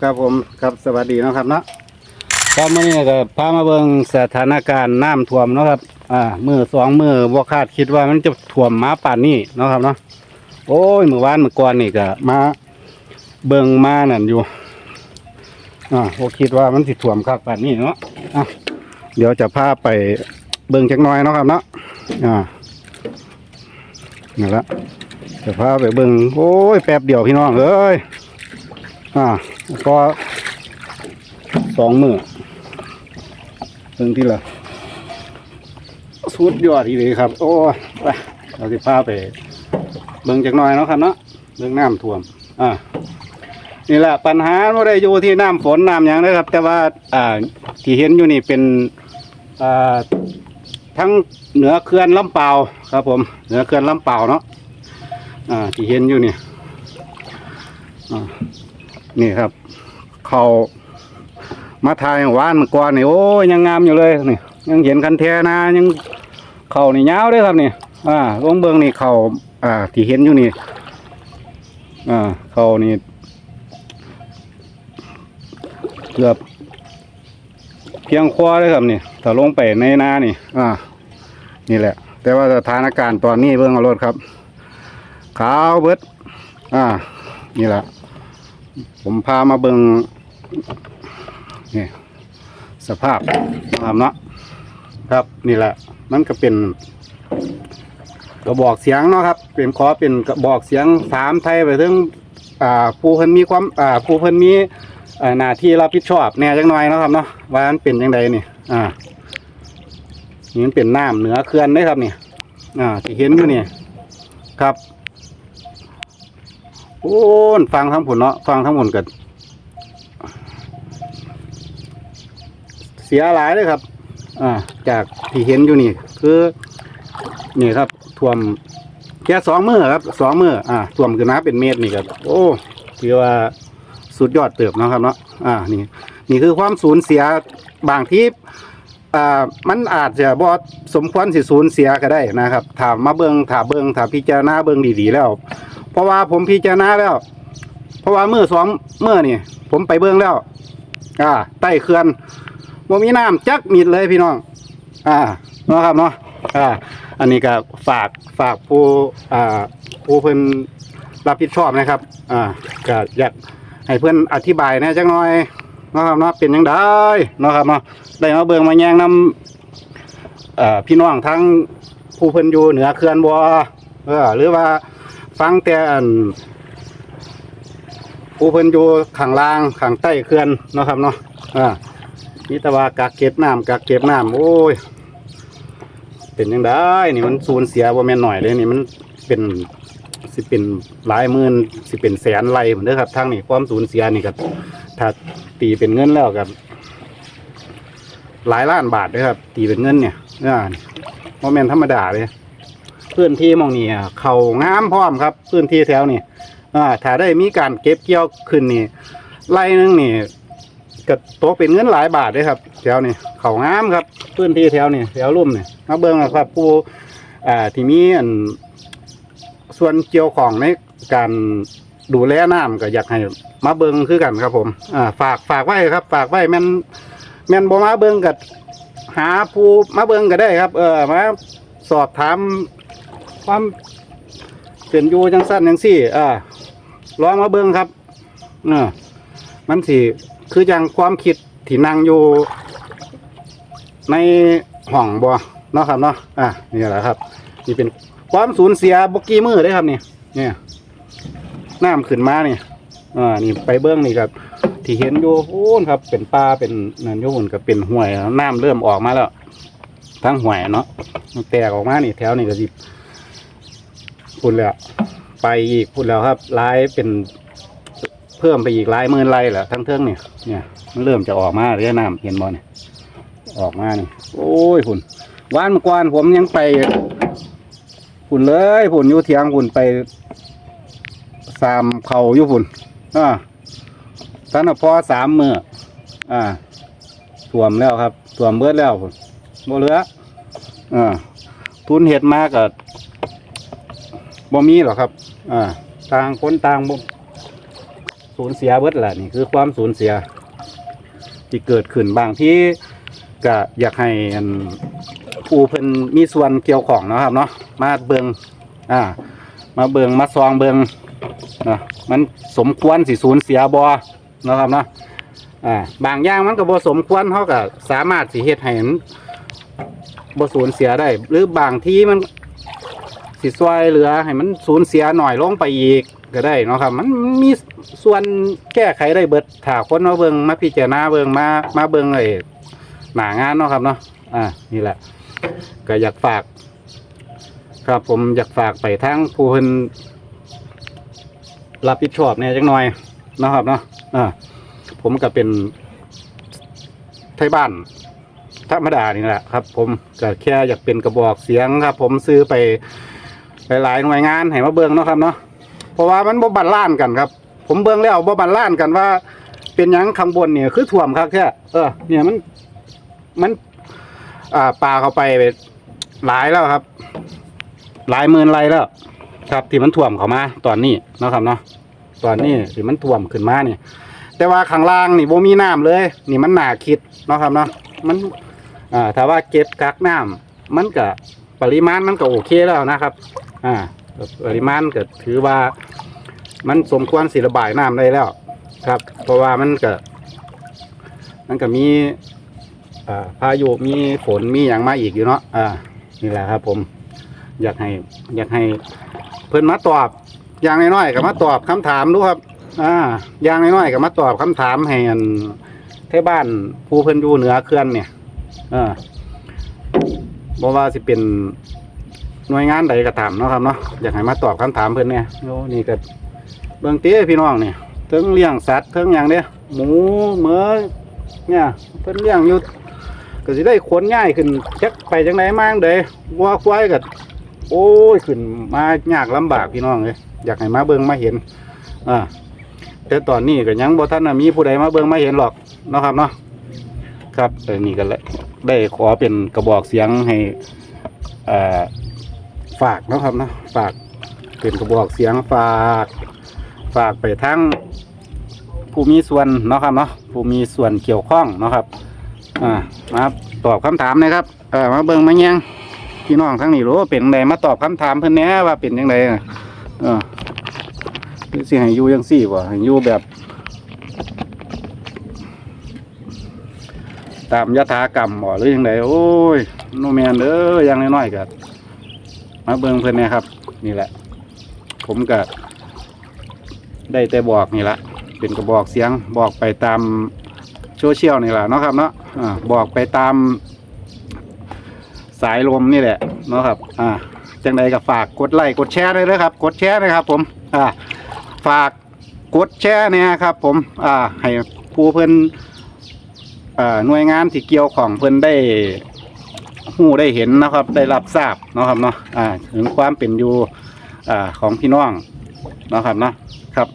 ครับผมครับสวัสดีเนาะครับเนาะครับมื่อนี้ก็พามาเบิ่งสถานการณ์น้ำท่วมเนาะครับอ่ามือสองมือบ่คาดคิดว่ามันจะท่วมมาป่านนี้เนาะครับเนาะโอ้ยเมื่อวานเมื่อก่อนนี่ก็มาเบิ่งมานั่นอยู่อ่าบ่คิดว่ามันสิท่วมคักป่านนี้เนาะอะเดี๋ยวจะพาไปเบิ่งจักหน่อยเนาะครับเนาะอ่านี่ละจะพาไปเบิ่งโอ้ยแป๊บเดียวพี่น้องเอ้ยอ่า ก็สองมือเพิ่งที่ละสุดยอดทีเลยครับ โอ้ไปเราสิพาไปเบิ่งจากหน่อยเนาะครับเนาะเรื่องน้ำท่วม อ่า นี่แหละปัญหาไม่ได้อยู่ที่น้ำฝนน้ำอย่างนะครับ แต่ว่า อ่า ที่เห็นอยู่นี่เป็น อ่า ทั้งเหนือเขื่อนลำเป่าครับ ผม เหนือเขื่อนลำเป่าเนาะ อ่า ที่เห็นอยู่นี่ อ่า นี่ครับ เขามาทายหวานมื่อก่อนนี่โอ้ยยังงามอยู่เลยนี่ยังเห็นคันแทนายังเขานี่ยาวด้วยครับนี่อ่าลงเบิงนี่เขาอ่า ที่เห็นอยู่นี่อ่าเขานี่เกือบเพียงคอเลยครับนี่ถ้าลงไปในนานี่ อ่า นี่แหละ แต่ว่าสถานการณ์ตอนนี้เบิ่งเอารถครับ ขาวเบิดอ่า นี่แหละ ผมพามาเบิง นี่สภาพนะครับเนาะครับนี่แหละ มันก็เป็นกระบอกเสียงเนาะครับ เป็นขอเป็นกระบอกเสียงถามไทยไปถึงอ่าผู้เพิ่นมีความอ่าผู้เพิ่นมีอ่าหน้าที่รับผิดชอบแน่จังหน่อยเนาะครับเนาะว่ามันเป็นยังไงนี่อ่านี่มันเป็นน้ำเหนือเขื่อนเด้ครับนี่อ่าที่เห็นอยู่นี่ครับโอ้ฟังทั้งผลเนาะฟังทั้งผลกัน สียหลายเลยครับ อ่า จากที่เห็นอยู่นี่คือ นี่ครับท่วมแค่สองมือครับสองมืออ่าท่วมขึ้นมาเป็นเมตรนี่ครับ โอ้ถือว่าสุดยอดเติบเนาะครับเนาะอ่านี่นี่คือความสูญเสียบางที่อ่ามันอาจจะบ่สมควรสิสูญเสียก็ได้นะครับถามมาเบิงถามเบิงถามพิจารณาเบิงดีๆแล้ว เพราะว่าผมพิจารณาแล้ว เพราะว่าเมื่อสองเมื่อนี่ผมไปเบืองแล้ว อ่า ใต้เขื่อน บ่มีน้ำจักมิดเลยพี่น้อง อ่าเนาะครับเนาะอ่า อันนี้ก็ฝากฝากผู้อ่าผู้เพิ่นรับผิดชอบนะครับ อ่าก็อยากให้เพื่อนอธิบายนะจักหน่อยเนาะครับเนาะเป็นยังไงเนาะครับเนาะได้มาเบิ่งมาแย่งนำเอ่อพี่น้องทั้งผู้เพิ่นอยู่เหนือเขื่อนบ่เออหรือว่าฟังแต่อันผู้เพิ่นอยู่ข้างล่างข้างใต้เขื่อนเนาะครับเนาะอ่า นี่ต่ว่ากักเก็บน้ำกักเก็บน้ำโอ้ย เป็นยังได้ นี่มันสูญเสียบ่าแม่นหน่อยเลยนี่มันเป็นสิเป็นหลายหมื่นสิเป็นแสนไรเหมือนเด้อครับทางนี้ความสูญเสียนี่ก็ถ้าตีเป็นเงินแล้วกับหลายล้านบาทเด้อครับ ตีเป็นเงินเนี่ยอ่าบ่แม่นธรรมดาเลยพื้นที่มองนี่เขางามพร้อมครับ พื้นที่แถวนี้อ่าถ้าได้มีการเก็บเกี่ยวขึ้นนี่ไรนึงนี่ ก็ตกเป็นเงินหลายบาทเลยครับ แถวนี้เขางามครับพื้นที่แถวนี้แถวลุ่มนี่มาเบิ่งนะครับผู้อ่าที่มีอันส่วนเกี่ยวของในการดูแลน้ำก็อยากให้มาเบิ่งคือกันครับ ผมอ่าฝากฝากไว้ครับ ฝากไว้แม่นแม่นบ่มาเบิ่งก็หาผู้มาเบิ่งก็ได้ครับ เออมาสอบถามความเป็นอยู่จังสั้นจังสี่อ่าลองมาเบิ่งครับเออมันสิ คือจังความคิดที่นั่งอยู่ในห้องบ่เนาะครับเนาะอะนี่แหละครับ นี่เป็นความสูญเสียบกี้มือได้ครับนี่เนี่ยน้ำขึ้นมานี่อ่านี่ไปเบื้องนี่ครับที่เห็นอยู่โอ้นครับ เป็นป่าเป็นนั่นโยนกับเป็นห้วยน้ำเริ่มออกมาแล้วทั้งห้วยเนาะมันแตกออกมานี่แถวนี่ก็สิพูดแล้ว ไปอีกพูดแล้วครับลายเป็น เพิ่มไปอีกหลายหมื่นไร่แหละทั้งเทิงเนี่ยเนี่ยมันเริ่มจะออกมาเรื่อยน้ำเห็นบ่เนี่ยออกมาเนี่ยโอ้ยพุ่นวานเมื่อก่อนผมยังไปพุ่นเลยพุ่นอยู่เถียงพุ่นไปสามเขาอยู่พุ่นอ่าท่านน่ะพอสามมืออ่าท่วมแล้วครับท่วมเบิดแล้วพุ่นบ่เหลืออ่าทุนเห็ดมากกับบ่มีหรอครับ อ่า ต่างคนต่างบ่ สูญเสียเบิดแหละนี่คือความสูญเสีย ที่เกิดขึ้นบางที่ก็อยากให้ผู้เพิ่นมีส่วนเกี่ยวของนะครับเนาะมาเบิงอ่า มาเบิงมาซองเบิงนะมันสมควรสิสูญเสียบ่เนาะครับเนาะอ่าบางอย่างมันก็บ่สมควรเขาก็สามารถสิเฮ็ดให้มันบ่สูญเสียได้ หรือบางที่มันสิซอยเหลือให้มันสูญเสียหน่อยลงไปอีก ก็ได้เนาะครับ มันมีส่วนแก้ไขได้เบิดถ้าคนมาเบิงมาพิจารณาเบิงมามาเบิงไอ้หน้างานเนาะครับเนาะอ่านี่แหละ ก็อยากฝาก ครับผมอยากฝากไปทั้งผู้เพิ่นรับผิดชอบเนี่ยจังหน่อยเนาะครับเนาะอ่าผมก็เป็นไทยบ้านธรรมดานี่แหละครับ ผมก็แค่อยากเป็นกระบอกเสียงครับ ผมซื้อไปหลายๆหน่วยงานให้มาเบิ่งเนาะครับเนาะ ราะว่ามันบ่บันล้านกันครับ ผมเบิ่งแล้วบ่บันล้านกันว่า เป็นหยังข้างบนเนี่ยคือท่วมครับแค่เออ เนี่ยมันมันอ่าปลาเข้าไปหลายแล้วครับ หลายหมื่นไรแล้ว ครับที่มันท่วมเข้ามาตอนนี้เนาะครับเนาะตอนนี้ที่มันท่วมขึ้นมาเนี่ยแต่ว่าข้างล่างนี่บ่มีน้ำเลย นี่มันหนาคิดเนาะครับเนาะมันอ่าถ้าว่าเก็บกักน้ำมันก็ปริมาณมันก็โอเคแล้วนะครับ อ่า ปริมาณก็ถือว่า มันสมควรสิระบายน้ำได้แล้ว ครับ เพราะว่ามันก็มันก็มีพายุมีฝนมีอย่างมาอีกอยู่เนาะอ่านี่แหละครับผม อยากให้ อยากให้ เพิ่อนมาตอบ อย่างน้อยๆก็มาตอบคำถามดูครับ อ่า อย่างน้อยๆก็มาตอบคำถามให้อันเทบ้านผู้เพิ่อนอยู่เหนือเขื่อนเนี่ยอ่าบ่ว่าสิเป็น หน่วยงานใดก็ตามเนาะครับเนาะอยากให้มาตอบคำถามเพิ่อนเนี่ยโอ้นี่ก็เบิ่งเตี้ยพี่น้องเนี่ยเทิงเลี้ยงสัตว์เทิงอย่างเนี้ยหมูเมือเนี่ยเพิ่นเลี้ยงอยู่ก็สิได้ขนง่ายขึ้นจักไปจังไดมาจั่งเด้วัวควายก็โอ้ยขึ้นมายากลำบากพี่น้องเลยอยากให้มาเบิ่งมาเห็นอ่าแต่ตอนนี้ก็ยังบ่ทันน่ะมีผู้ใดมาเบิ่งมาเห็นหรอกเนาะครับเนาะครับนี่ก็เลยได้ขอเป็นกระบอกเสียงให้อ่า ฝากเนาะครับเนาะฝากเป็นกระบอกเสียงฝากฝากไปทั้งผู้มีส่วนเนาะครับเนาะผู้มีส่วนเกี่ยวข้องเนาะครับอ่ามาตอบคำถามนะครับเออมาเบิ่งมาแยงพี่น้องทั้งนี้รู้เป็นไงมาตอบคำถามเพิ่อนแน่ว่าเป็นยังไงเออคือสิให้อยู่ยังสี่บ่ให้อยู่แบบ ตามยถากรรมบ่หรือยังไงโอ้ยโนแมนเด้อยังน้อยๆก็ มาเบิ่งเพิ่นแหนะครับ นี่แหละ ผมก็ได้แต่บอกนี่ละเป็นกระบอกเสียงบอกไปตามโซเชียลนี่แหละเนาะครับเนาะอ่าบอกไปตามสายลมนี่แหละเนาะครับ อ่าจังใดก็ฝากกดไลค์กดแชร์ด้วยนะครับ กดแชร์นะครับ ผม อ่า ฝากกดแชร์เนี่ยครับ ผม อ่า ให้ผู้เพิ่นอ่าหน่วยงานที่เกี่ยวของเพิ่นได้ หู้ได้เห็นนะครับ ได้รับทราบนะครับเนาะอ่าถึงความเป็นอยู่อ่าของพี่น้องนะครับเนาะครับ